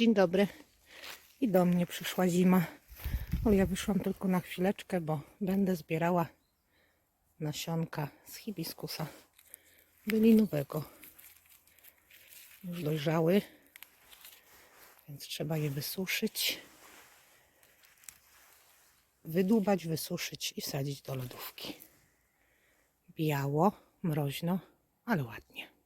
Dzień dobry. I do mnie przyszła zima. Ale ja wyszłam tylko na chwileczkę, bo będę zbierała nasionka z hibiskusa bylinowego. Już dojrzały, więc trzeba je wysuszyć, wydłubać, wysuszyć i wsadzić do lodówki. Biało, mroźno, ale ładnie.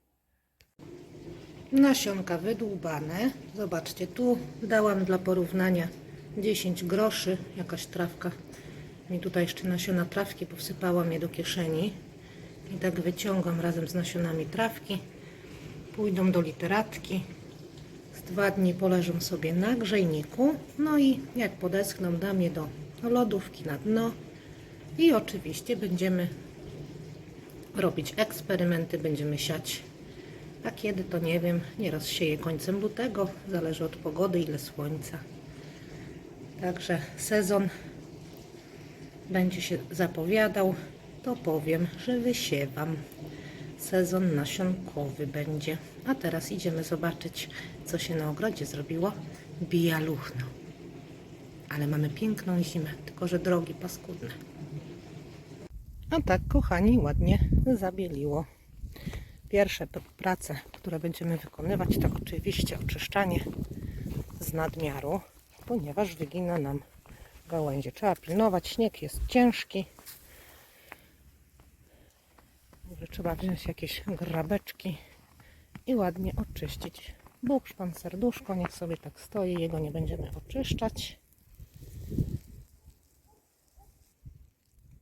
Nasionka wydłubane. Zobaczcie, tu dałam dla porównania 10 groszy, jakaś trawka. I tutaj jeszcze nasiona trawki, powsypałam je do kieszeni. I tak wyciągam razem z nasionami trawki. Pójdą do literatki. Z dwa dni poleżą sobie na grzejniku. No i jak podeschną, dam je do lodówki na dno. I oczywiście będziemy robić eksperymenty, będziemy siać a kiedy to nie wiem, nieraz sieję końcem lutego, zależy od pogody, ile słońca. Także sezon będzie się zapowiadał, to powiem, że wysiewam. Sezon nasionkowy będzie. A teraz idziemy zobaczyć, co się na ogrodzie zrobiło. Bijaluchno. Ale mamy piękną zimę, tylko że drogi paskudne. A tak, kochani, ładnie zabieliło. Pierwsze prace, które będziemy wykonywać, to oczywiście oczyszczanie z nadmiaru, ponieważ wygina nam gałęzie. Trzeba pilnować, śnieg jest ciężki. Także trzeba wziąć jakieś grabeczki i ładnie oczyścić. Bóg, pan serduszko, niech sobie tak stoi, jego nie będziemy oczyszczać.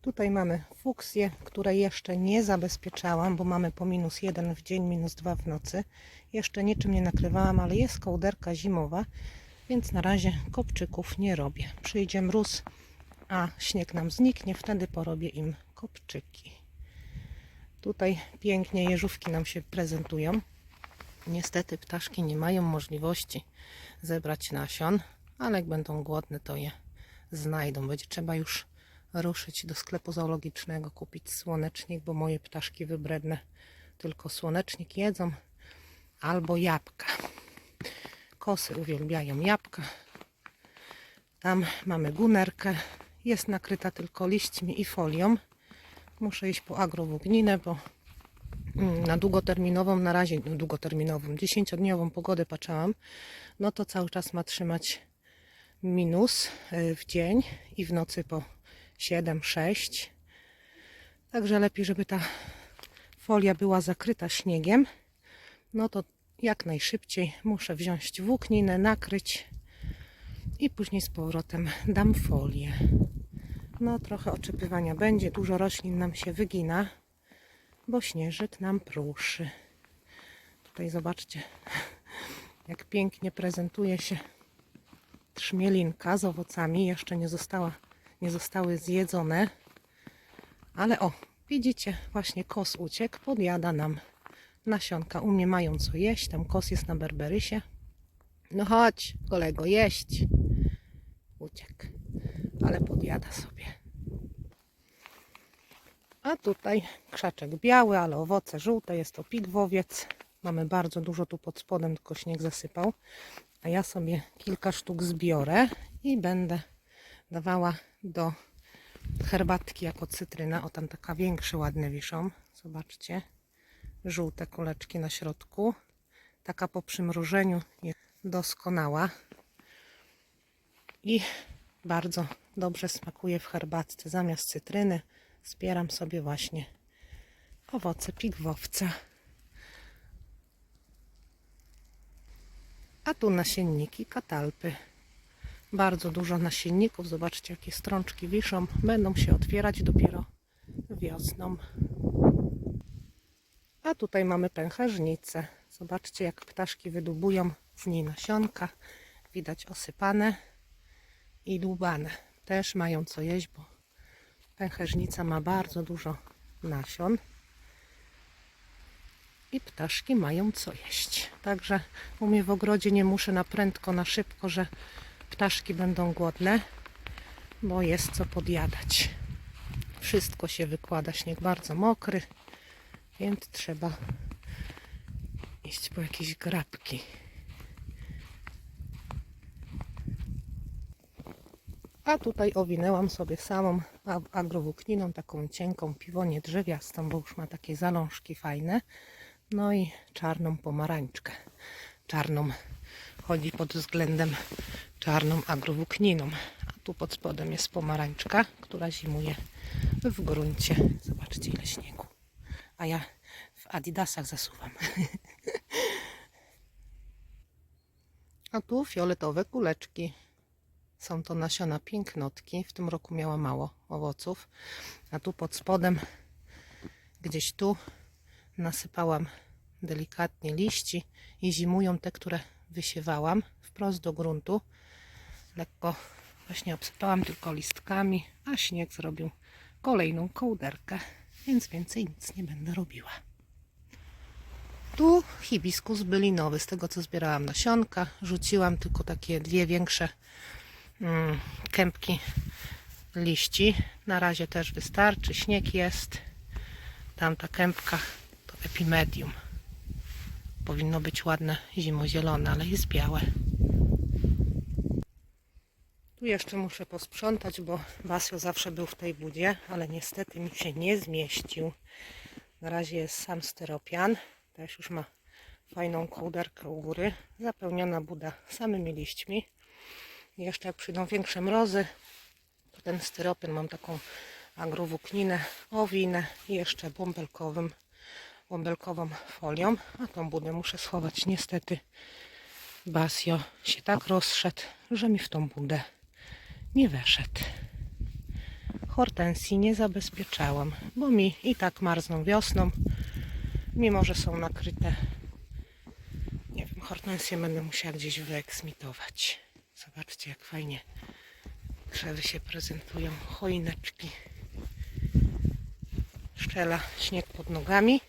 Tutaj mamy fuksję, której jeszcze nie zabezpieczałam, bo mamy po minus 1 w dzień, minus 2 w nocy. Jeszcze niczym nie nakrywałam, ale jest kołderka zimowa, więc na razie kopczyków nie robię. Przyjdzie mróz, a śnieg nam zniknie, wtedy porobię im kopczyki. Tutaj pięknie jeżówki nam się prezentują. Niestety ptaszki nie mają możliwości zebrać nasion, ale jak będą głodne, to je znajdą. Będzie trzeba już ruszyć do sklepu zoologicznego, kupić słonecznik, bo moje ptaszki wybredne tylko słonecznik jedzą albo jabłka. Kosy uwielbiają jabłka. Tam mamy gunerkę. Jest nakryta tylko liśćmi i folią. Muszę iść po agrowłókninę, bo mm, na długoterminową, na razie no, długoterminową, 10-dniową pogodę patrzałam, no to cały czas ma trzymać minus y, w dzień i w nocy po 7, 6. Także lepiej, żeby ta folia była zakryta śniegiem. No to jak najszybciej muszę wziąć włókninę, nakryć i później z powrotem dam folię. No trochę oczypywania będzie, dużo roślin nam się wygina, bo śnieżyk nam pruszy. Tutaj zobaczcie, jak pięknie prezentuje się trzmielinka z owocami. Jeszcze nie została nie zostały zjedzone. Ale o, widzicie, właśnie kos uciekł, podjada nam nasionka. U mnie mają co jeść, tam kos jest na berberysie. No chodź, kolego, jeść. Uciekł, ale podjada sobie. A tutaj krzaczek biały, ale owoce żółte, jest to pigwowiec. Mamy bardzo dużo tu pod spodem, tylko śnieg zasypał. A ja sobie kilka sztuk zbiorę i będę dawała do herbatki jako cytryna. O, tam taka większe, ładne wiszą. Zobaczcie. Żółte kuleczki na środku. Taka po przymrożeniu jest doskonała. I bardzo dobrze smakuje w herbatce. Zamiast cytryny zbieram sobie właśnie owoce pigwowca. A tu nasienniki katalpy. Bardzo dużo nasienników. Zobaczcie, jakie strączki wiszą. Będą się otwierać dopiero wiosną. A tutaj mamy pęcherzycę. Zobaczcie, jak ptaszki wydubują z niej nasionka. Widać osypane i dłubane. Też mają co jeść, bo pęcherzyca ma bardzo dużo nasion. I ptaszki mają co jeść. Także u mnie w ogrodzie nie muszę na prędko, na szybko, że Ptaszki będą głodne, bo jest co podjadać. Wszystko się wykłada, śnieg bardzo mokry, więc trzeba iść po jakieś grabki. A tutaj owinęłam sobie samą agrowłókniną, taką cienką piwonię drzewiastą, bo już ma takie zalążki fajne. No i czarną pomarańczkę. Czarną chodzi pod względem czarną agrowłókniną. A tu pod spodem jest pomarańczka, która zimuje w gruncie. Zobaczcie ile śniegu. A ja w adidasach zasuwam. A tu fioletowe kuleczki. Są to nasiona pięknotki. W tym roku miała mało owoców. A tu pod spodem, gdzieś tu, nasypałam delikatnie liści i zimują te, które wysiewałam wprost do gruntu. Lekko właśnie obsypałam tylko listkami, a śnieg zrobił kolejną kołderkę, więc więcej nic nie będę robiła. Tu hibiskus bylinowy, z tego co zbierałam nasionka. Rzuciłam tylko takie dwie większe mm, kępki liści. Na razie też wystarczy, śnieg jest. Tamta kępka to epimedium. Powinno być ładne zimozielone, ale jest białe. Tu jeszcze muszę posprzątać, bo Basio zawsze był w tej budzie, ale niestety mi się nie zmieścił. Na razie jest sam styropian. Też już ma fajną kołderkę u góry. Zapełniona buda samymi liśćmi. Jeszcze jak przyjdą większe mrozy, to ten styropian mam taką agrowłókninę, owinę i jeszcze bąbelkowym, bąbelkową folią. A tą budę muszę schować. Niestety Basio się tak rozszedł, że mi w tą budę nie weszedł. Hortensji nie zabezpieczałam, bo mi i tak marzną wiosną, mimo że są nakryte. Nie wiem, hortensję będę musiała gdzieś wyeksmitować. Zobaczcie, jak fajnie krzewy się prezentują, choineczki. Szczela śnieg pod nogami.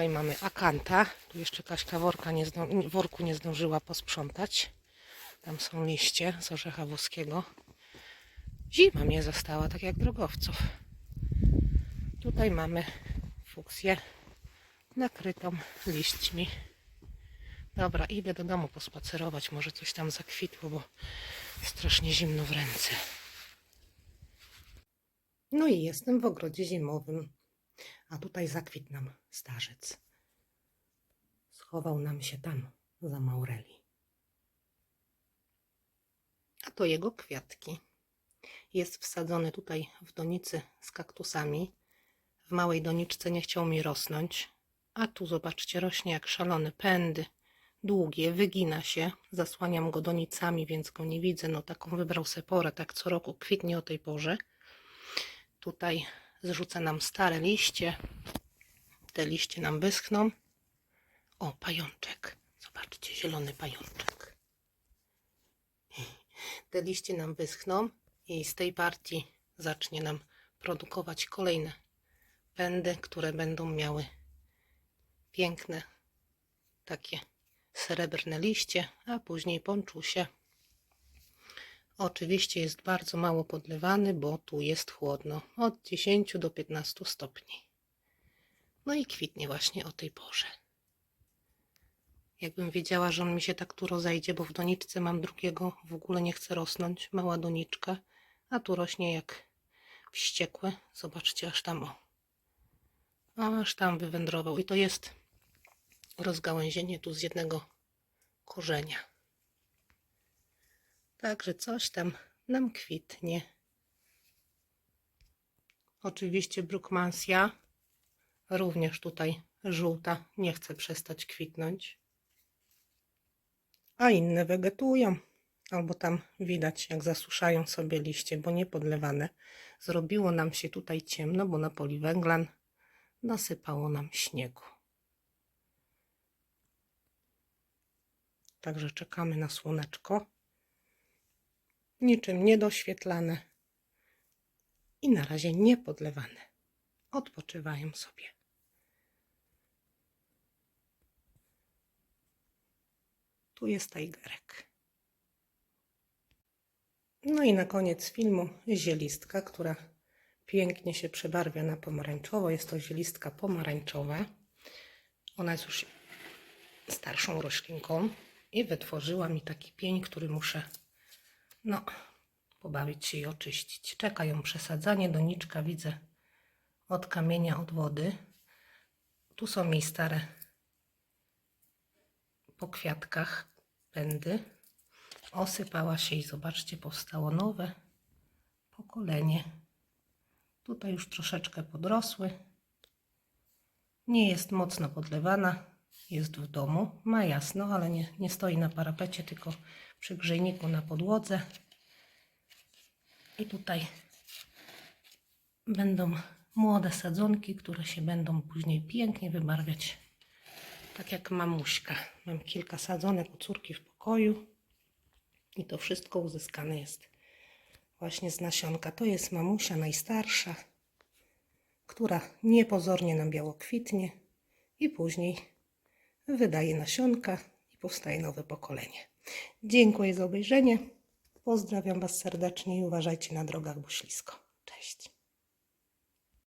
Tutaj mamy akanta. Tu jeszcze Kaśka worka nie worku nie zdążyła posprzątać. Tam są liście z orzecha włoskiego. Zima mnie została, tak jak drogowców. Tutaj mamy fuksję nakrytą liśćmi. Dobra, idę do domu pospacerować. Może coś tam zakwitło, bo strasznie zimno w ręce. No i jestem w ogrodzie zimowym. A tutaj zakwitł nam starzec. Schował nam się tam za maureli. A to jego kwiatki. Jest wsadzony tutaj w donicy z kaktusami. W małej doniczce nie chciał mi rosnąć. A tu zobaczcie, rośnie jak szalony. Pędy długie, wygina się. Zasłaniam go donicami, więc go nie widzę. No taką wybrał se porę, tak co roku kwitnie o tej porze. Tutaj zrzuca nam stare liście. Te liście nam wyschną. O, pajączek. Zobaczcie, zielony pajączek. Te liście nam wyschną i z tej partii zacznie nam produkować kolejne pędy, które będą miały piękne takie srebrne liście, a później ponczusie. Oczywiście jest bardzo mało podlewany, bo tu jest chłodno, od 10 do 15 stopni. No i kwitnie właśnie o tej porze. Jakbym wiedziała, że on mi się tak tu rozejdzie, bo w doniczce mam drugiego, w ogóle nie chce rosnąć, mała doniczka, a tu rośnie jak wściekłe. Zobaczcie, aż tam o. Aż tam wywędrował i to jest rozgałęzienie tu z jednego korzenia. Także coś tam nam kwitnie. Oczywiście brukmansja również tutaj żółta, nie chce przestać kwitnąć. A inne wegetują. Albo tam widać, jak zasuszają sobie liście, bo nie podlewane. Zrobiło nam się tutaj ciemno, bo na poliwęglan nasypało nam śniegu. Także czekamy na słoneczko. Niczym niedoświetlane i na razie niepodlewane. Odpoczywają sobie. Tu jest tajgerek. No i na koniec filmu zielistka, która pięknie się przebarwia na pomarańczowo. Jest to zielistka pomarańczowa. Ona jest już starszą roślinką i wytworzyła mi taki pień, który muszę No, pobawić się i oczyścić. Czeka ją przesadzanie. Doniczka widzę od kamienia, od wody. Tu są jej stare po kwiatkach pędy. Osypała się i zobaczcie, powstało nowe pokolenie. Tutaj już troszeczkę podrosły. Nie jest mocno podlewana. Jest w domu. Ma jasno, ale nie, nie stoi na parapecie, tylko przy grzejniku na podłodze. I tutaj będą młode sadzonki, które się będą później pięknie wybarwiać. Tak jak mamuśka. Mam kilka sadzonek u córki w pokoju. I to wszystko uzyskane jest właśnie z nasionka. To jest mamusia najstarsza, która niepozornie nam biało kwitnie i później wydaje nasionka i powstaje nowe pokolenie. Dziękuję za obejrzenie. Pozdrawiam Was serdecznie i uważajcie na drogach, bo ślisko. Cześć.